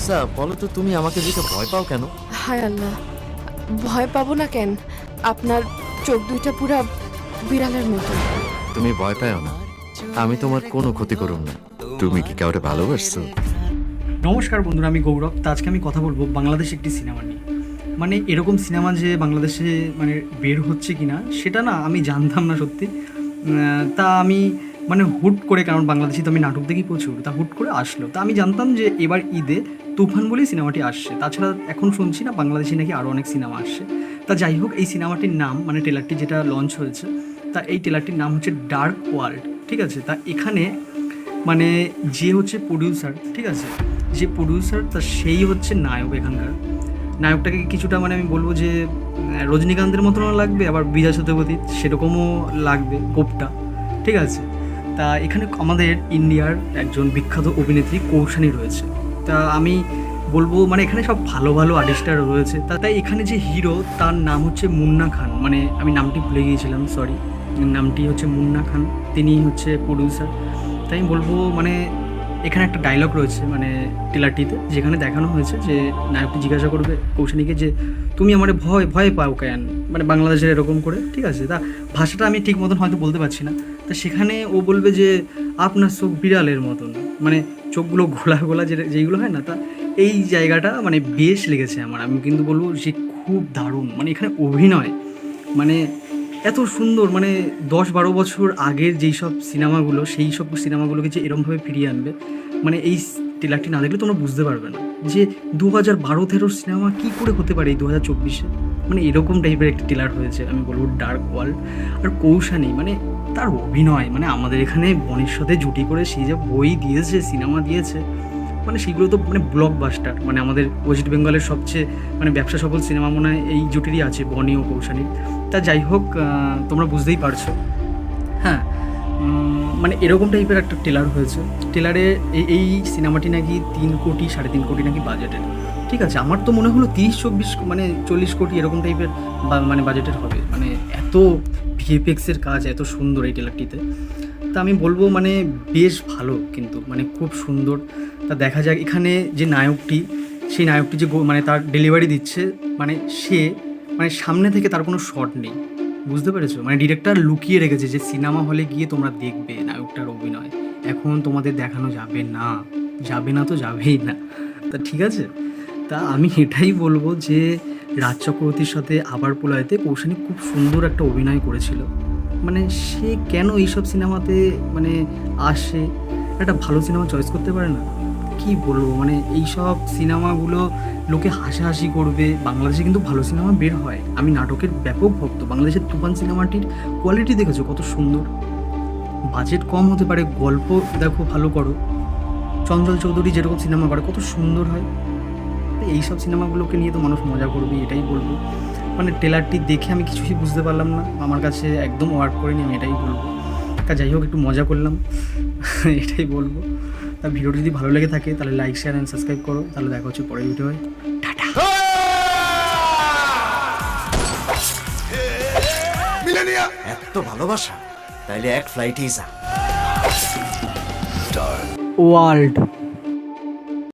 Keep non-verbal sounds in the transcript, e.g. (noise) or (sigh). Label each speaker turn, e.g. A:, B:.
A: আচ্ছা বলো তো তুমি আমাকে দেখে ভয় পাও কেন?
B: হায় আল্লাহ ভয় পাবো না কেন? আপনার চোখ দুইটা পুরা বিড়ালের মতো।
A: তুমি ভয় পাও না। আমি তোমার কোনো ক্ষতি করুম না। তুমি কি কাউরে ভালোবাসছো?
C: নমস্কার বন্ধুরা আমি গৌরব। তা আজকে আমি কথা বলব বাংলাদেশ একটি সিনেমা নিয়ে। মানে এরকম সিনেমা যে বাংলাদেশে মানে বের হচ্ছে কি না সেটা না আমি জানতাম না সত্যি। তা আমি মানে হুট করে, কারণ বাংলাদেশে তো আমি নাটক দেখি প্রচুর, তা হুট করে আসলো। তা আমি জানতাম যে এবার ঈদে তুফান বলেই সিনেমাটি আসছে। তাছাড়া এখন শুনছি না, বাংলাদেশে নাকি আরও অনেক সিনেমা আসছে। তা যাই হোক, এই সিনেমাটির নাম মানে ট্রেলারটি যেটা লঞ্চ হয়েছে, তা এই ট্রেলারটির নাম হচ্ছে ডার্ক ওয়ার্ল্ড ঠিক আছে? তা এখানে মানে যে হচ্ছে প্রডিউসার ঠিক আছে? যে প্রডিউসার তা সেই হচ্ছে নায়ক এখানকার। নায়কটাকে কিছুটা মানে আমি বলব যে রজনীকান্তের মতনও লাগবে, আবার বিজয় সত্যপতি সেরকমও লাগবে কোপটা, ঠিক আছে? তা এখানে আমাদের ইন্ডিয়ার একজন বিখ্যাত অভিনেত্রী কৌশানী রয়েছে। তা আমি বলব মানে এখানে সব ভালো ভালো আর্টিস্টরা রয়েছে। তা তাই এখানে যে হিরো তার নাম হচ্ছে মুন্না খান। মানে আমি নামটি ভুলে গিয়েছিলাম সরি নামটি হচ্ছে মুন্না খান। তিনি হচ্ছে প্রডিউসার তাই বলব মানে এখানে একটা ডায়লগ রয়েছে মানে টেলারটিতে যেখানে দেখানো হয়েছে যে নায়কটি জিজ্ঞাসা করবে কৌশানীকে যে, তুমি আমার ভয় ভয় পাও কেন? মানে বাংলাদেশের এরকম করে, ঠিক আছে? তা ভাষাটা আমি ঠিক মতন হয়তো বলতে পারছি না। তা সেখানে ও বলবে যে, আপনার চোখ বিড়ালের মতন। মানে চোখগুলো ঘোলা ঘোলা যে, যেইগুলো হয় না, তা এই জায়গাটা মানে বেশ লেগেছে আমার। আমি কিন্তু বলব যে খুব দারুণ মানে এখানে অভিনয় মানে এত সুন্দর মানে দশ বারো বছর আগের যেই সব সিনেমাগুলো, সেই সব সিনেমাগুলোকে যে এরমভাবে ফিরিয়ে আনবে মানে এই টেলারটি না দেখলে তোমরা বুঝতে পারবে না যে দু হাজার বারো তেরোর সিনেমা কী করে হতে পারে এই দু হাজার চব্বিশে? মানে এরকম টাইপের একটি টেলার হয়েছে, আমি বলব ডার্ক ওয়ার্ল্ড আর কৌশানী মানে তার অভিনয় মানে আমাদের এখানে বনের সাথে জুটি করে সেই যে বই দিয়েছে, সিনেমা দিয়েছে মানে সেগুলো তো মানে ব্লকবাস্টার মানে আমাদের ওয়েস্ট বেঙ্গলের সবচেয়ে মানে ব্যবসা সফল সিনেমা মনে হয় এই জুটিরই আছে বনি ও কৌশানী তা যাই হোক তোমরা বুঝতেই পারছ। হ্যাঁ মানে এরকম টাইপের একটা টেলার হয়েছে। টেলারে এই সিনেমাটি নাকি তিন কোটি, সাড়ে তিন কোটি নাকি বাজেটের ঠিক আছে, আমার তো মনে হলো তিরিশ, চব্বিশ মানে চল্লিশ কোটি এরকম টাইপের মানে বাজেটের হবে। মানে এত ভিএফএক্সের কাজ, এত সুন্দর এই টেলারটিতে তা আমি বলব মানে বেশ ভালো কিন্তু মানে খুব সুন্দর। তা দেখা যাক, এখানে যে নায়কটি, সেই নায়কটি যে মানে তার ডেলিভারি দিচ্ছে মানে সে মানে সামনে থেকে তার কোনো শট নেই। বুঝতে পেরেছ? মানে ডিরেক্টর লুকিয়ে রেখেছে যে সিনেমা হলে গিয়ে তোমরা দেখবে নায়কটার অভিনয়। এখন তোমাদের দেখানো যাবে না। যাবে না তো যাবেই না। তা ঠিক আছে। তা আমি এটাই বলব যে রাজ চক্রবর্তীর সাথে আবার পোলাইতে কৌশানী খুব সুন্দর একটা অভিনয় করেছিল। মানে সে কেন এইসব সিনেমাতে মানে আসে? একটা ভালো সিনেমা চয়েস করতে পারে না। কি বলব? মানে এইসব সিনেমাগুলো লোকে হাসাহাসি করবে। বাংলাদেশে কিন্তু ভালো সিনেমা বের হয়। আমি নাটকের ব্যাপক ভক্ত। বাংলাদেশের তুফান সিনেমাটির কোয়ালিটি দেখেছ? কত সুন্দর। বাজেট কম হতে পারে, গল্প দেখো, ভালো করো। চঞ্চল চৌধুরী যেরকম সিনেমা করে, কত সুন্দর হয়। এই সব সিনেমাগুলোকে নিয়ে তো মানুষ মজা করবে, এটাই বলব। মানে ট্রেলারটি দেখে আমি কিছুই বুঝতে পারলাম না। আমার কাছে একদম ওয়ার্ক করেনি, আমি এটাই বলব। তা যাই হোক, একটু মজা করলাম। (laughs) এটাই বলব। তা ভিডিওটি যদি ভালো লেগে থাকে তাহলে লাইক শেয়ার অ্যান্ড সাবস্ক্রাইব করো। তাহলে দেখা হচ্ছে পরের ভিডিও হয়
A: এত ভালোবাসা তাইলে এক ফ্লাইটেই যা।
C: ওয়ার্ল্ড